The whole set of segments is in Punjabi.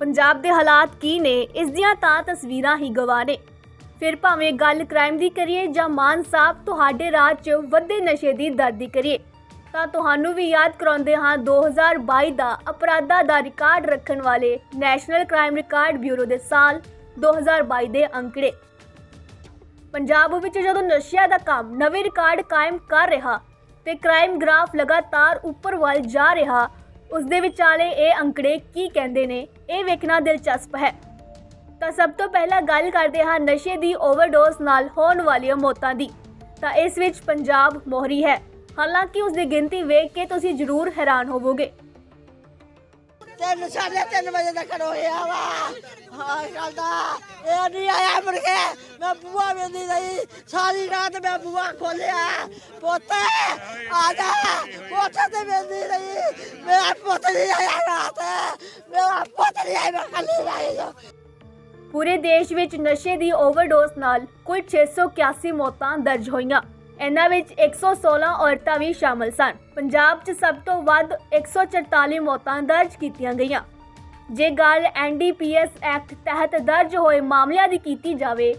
ਪੰਜਾਬ ਦੇ ਹਾਲਾਤ ਕੀ ਨੇ, ਇਸ ਦੀਆਂ ਤਾਂ ਤਸਵੀਰਾਂ ਹੀ ਗਵਾਹ ਨੇ। ਫਿਰ ਭਾਵੇਂ ਗੱਲ ਕ੍ਰਾਈਮ ਦੀ ਕਰੀਏ ਜਾਂ ਮਾਨ ਸਾਹਿਬ, ਤੁਹਾਡੇ ਰਾਜ 'ਚ ਵੱਧੇ ਨਸ਼ੇ ਦੀ ਦਰ ਦੀ ਕਰੀਏ, ਤਾਂ ਤੁਹਾਨੂੰ ਵੀ ਯਾਦ ਕਰਾਉਂਦੇ ਹਾਂ 2022 ਦਾ ਅਪਰਾਧਾਂ ਦਾ ਰਿਕਾਰਡ ਰੱਖਣ ਵਾਲੇ ਨੈਸ਼ਨਲ ਕ੍ਰਾਈਮ ਰਿਕਾਰਡ ਬਿਊਰੋ ਦੇ ਸਾਲ 2022 ਦੇ ਅੰਕੜੇ। ਪੰਜਾਬ ਵਿੱਚ ਜਦੋਂ ਨਸ਼ਿਆਂ ਦਾ ਕੰਮ ਨਵੇਂ ਰਿਕਾਰਡ ਕਾਇਮ ਕਰ ਰਿਹਾ ਤੇ ਕ੍ਰਾਈਮ ਗ੍ਰਾਫ ਲਗਾਤਾਰ ਉੱਪਰ ਵੱਲ ਜਾ ਰਿਹਾ ਉਸ ਦੇ ਵਿਚਾਲੇ ਇਹ ਅੰਕੜੇ ਕੀ ਕਹਿੰਦੇ ਨੇ, ਇਹ ਵੇਖਣਾ ਦਿਲਚਸਪ ਹੈ। ਤਾਂ ਸਭ ਤੋਂ ਪਹਿਲਾਂ ਗੱਲ ਕਰਦੇ ਹਾਂ ਨਸ਼ੇ ਦੀ ਓਵਰਡੋਸ ਨਾਲ ਹੋਣ ਵਾਲੀਆਂ ਮੌਤਾਂ ਦੀ। ਤਾਂ ਇਸ ਵਿੱਚ ਪੰਜਾਬ ਮੋਹਰੀ ਹੈ। ਹਾਲਾਂਕਿ ਉਸ ਦੀ ਗਿਣਤੀ ਵੇਖ ਕੇ ਤੁਸੀਂ ਜ਼ਰੂਰ ਹੈਰਾਨ ਹੋਵੋਗੇ। ਤਿੰਨ, ਸਾਢੇ ਤਿੰਨ ਵਜੇ ਦਾ ਖੜੋ ਹੋਇਆ ਵਾ। ਹਾਂ ਕਰਦਾ ਇਹ ਨਹੀਂ ਆਇਆ ਮੁੜ ਕੇ ਮੈਂ ਬੂਆ ਵੇਂਦੀ ਰਹੀ। ਸਾਰੀ ਰਾਤ ਮੈਂ ਬੂਆ ਖੋਲਿਆ ਪੁੱਤ, ਆ ਜਾ। ਪੁੱਤ ਤੇ ਵੇਂਦੀ ਰਹੀ। ਮੇਰਾ ਪੁੱਤ ਨਹੀਂ ਆਇਆ ਰਾਤ। ਮੇਰਾ ਪੁੱਤ ਨਹੀਂ ਆਇਆ, ਮੈਂ ਕੱਲੀ ਰਹੀ ਜੋ ਪੂਰੇ ਦੇਸ਼ ਵਿੱਚ ਨਸ਼ੇ ਦੀ ਓਵਰਡੋਸ ਨਾਲ ਕੁੱਲ 681 ਮੌਤਾਂ ਦਰਜ ਹੋਈਆਂ। ਇਹਨਾਂ ਵਿੱਚ 116 ਔਰਤਾਂ ਵੀ ਸ਼ਾਮਲ ਸਨ। ਪੰਜਾਬ 'ਚ ਸਭ ਤੋਂ ਵੱਧ 144 ਮੌਤਾਂ ਦਰਜ ਕੀਤੀਆਂ ਗਈਆਂ। ਜੇ ਗੱਲ ਐਨਡੀਪੀਐਸ ਐਕਟ ਤਹਿਤ ਦਰਜ ਹੋਏ ਮਾਮਲਿਆਂ ਦੀ ਕੀਤੀ ਜਾਵੇ,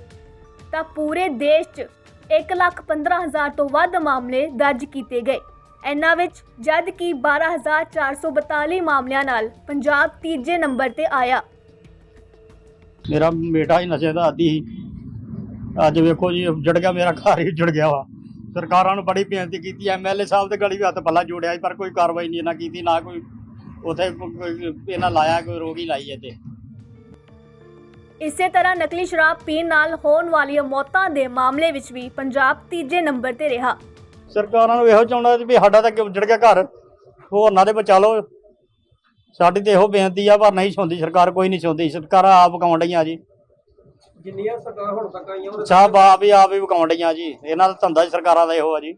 ਤਾਂ ਪੂਰੇ ਦੇਸ਼ 'ਚ 115000 ਤੋਂ ਵੱਧ ਮਾਮਲੇ ਦਰਜ ਕੀਤੇ ਗਏ। ਇਹਨਾਂ ਵਿੱਚ ਜਦ ਕਿ 12442 ਮਾਮਲਿਆਂ ਨਾਲ ਪੰਜਾਬ ਤੀਜੇ ਨੰਬਰ ਤੇ ਆਇਆ। ਮੇਰਾ ਬੇਟਾ ਹੀ ਨਸ਼ੇ ਦਾ ਆਦੀ ਸੀ। ਅੱਜ ਵੇਖੋ ਜੀ ਉੱਜੜ ਗਿਆ, ਮੇਰਾ ਘਰ ਹੀ ਉੱਜੜ ਗਿਆ ਵਾ। ਸਰਕਾਰਾਂ ਨੂੰ ਬੜੀ ਬੇਨਤੀ ਕੀਤੀ ਐਮਐਲਏ ਸਾਹਿਬ ਦੇ ਗਲੀ ਵੀ ਹੱਥ ਪੱਲਾ ਜੋੜਿਆ ਪਰ ਕੋਈ ਕਾਰਵਾਈ ਨਹੀਂ ਇਹਨਾਂ ਕੀਤੀ ਨਾ ਕੋਈ ਉਥੇ ਇਹਨਾਂ ਲਾਇਆ ਕੋਈ ਰੋਗੀ ਲਾਈ ਇੱਥੇ। ਇਸੇ ਤਰ੍ਹਾਂ ਨਕਲੀ ਸ਼ਰਾਬ ਪੀਣ ਨਾਲ ਹੋਣ ਵਾਲੀਆਂ ਮੌਤਾਂ ਦੇ ਮਾਮਲੇ ਵਿੱਚ ਵੀ ਪੰਜਾਬ ਤੀਜੇ ਨੰਬਰ ਤੇ ਰਿਹਾ। ਸਰਕਾਰਾਂ ਨੂੰ ਇਹੋ ਚਾਹੁੰਦਾ ਵੀ ਸਾਡਾ ਤਾਂ ਕਿ ਉੱਜੜ ਗਿਆ ਘਰ ਹੋਰਨਾਂ ਦੇ ਬਚਾ ਲਓ। ਸਾਡੀ ਤੇ ਇਹੋ ਬੇਨਤੀ ਆ ਪਰ ਨਹੀਂ ਸੁਣਦੀ ਸਰਕਾਰ ਕੋਈ ਨਹੀਂ ਸੁਣਦੀ ਸਰਕਾਰਾਂ ਆਪ ਵਕਾਉਣ ਡਈਆਂ ਜੀ। ਜਿੰਨੀਆਂ ਸਰਕਾਰ ਹੁਣ ਤੱਕ ਆਈਆਂ ਉਹਨਾਂ ਸਭ ਆਪ ਹੀ ਆਪ ਹੀ ਵਕਾਉਣ ਡਈਆਂ ਜੀ। ਇਹਨਾਂ ਦਾ ਧੰਦਾ ਹੀ ਸਰਕਾਰਾਂ ਦਾ ਇਹੋ ਆ ਜੀ।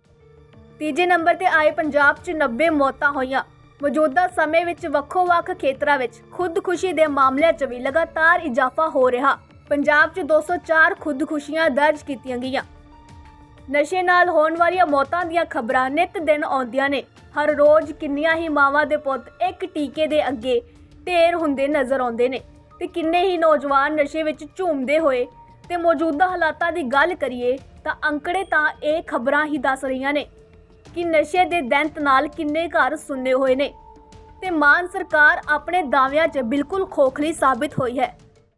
ਤੀਜੇ ਨੰਬਰ ਤੇ ਆਏ ਪੰਜਾਬ 'ਚ 90 ਮੌਤਾਂ ਹੋਈਆਂ। ਮੌਜੂਦਾ ਸਮੇਂ ਵਿੱਚ ਵੱਖੋ-ਵੱਖ ਖੇਤਰਾਂ ਵਿੱਚ ਖੁਦਕੁਸ਼ੀ ਦੇ ਮਾਮਲਿਆਂ 'ਚ ਵੀ ਲਗਾਤਾਰ ਇਜ਼ਾਫਾ ਹੋ ਰਿਹਾ। ਪੰਜਾਬ 'ਚ 204 ਖੁਦਕੁਸ਼ੀਆਂ ਦਰਜ ਕੀਤੀਆਂ ਗਈਆਂ। ਨਸ਼ੇ ਨਾਲ ਹੋਣ ਵਾਲੀਆਂ ਮੌਤਾਂ ਦੀਆਂ ਖਬਰਾਂ ਨਿਤ ਦਿਨ ਆਉਂਦੀਆਂ ਨੇ। ਹਰ ਰੋਜ਼ ਕਿੰਨੀਆਂ ਹੀ ਮਾਵਾਂ ਦੇ ਪੁੱਤ ਇੱਕ ਟੀਕੇ ਦੇ ਅੱਗੇ ਢੇਰ ਹੁੰਦੇ ਨਜ਼ਰ ਆਉਂਦੇ ਨੇ। ਤੇ ਕਿੰਨੇ ਹੀ ਨੌਜਵਾਨ ਨਸ਼ੇ ਵਿੱਚ ਝੂਮਦੇ ਹੋਏ ਤੇ ਮੌਜੂਦਾ ਹਾਲਾਤਾਂ ਦੀ ਗੱਲ ਕਰੀਏ ਤਾਂ ਅੰਕੜੇ ਤਾਂ ਇਹ ਖਬਰਾਂ ਹੀ ਦੱਸ ਰਹੀਆਂ ਨੇ ਕਿ ਨਸ਼ੇ ਦੇ ਦੈਂਤ ਨਾਲ ਕਿੰਨੇ ਘਰ ਸੁੰਨੇ ਹੋਏ ਨੇ ਤੇ ਮਾਨ ਸਰਕਾਰ ਆਪਣੇ ਦਾਅਵਿਆਂ 'ਚ ਬਿਲਕੁਲ ਖੋਖਲੀ ਸਾਬਿਤ ਹੋਈ ਹੈ।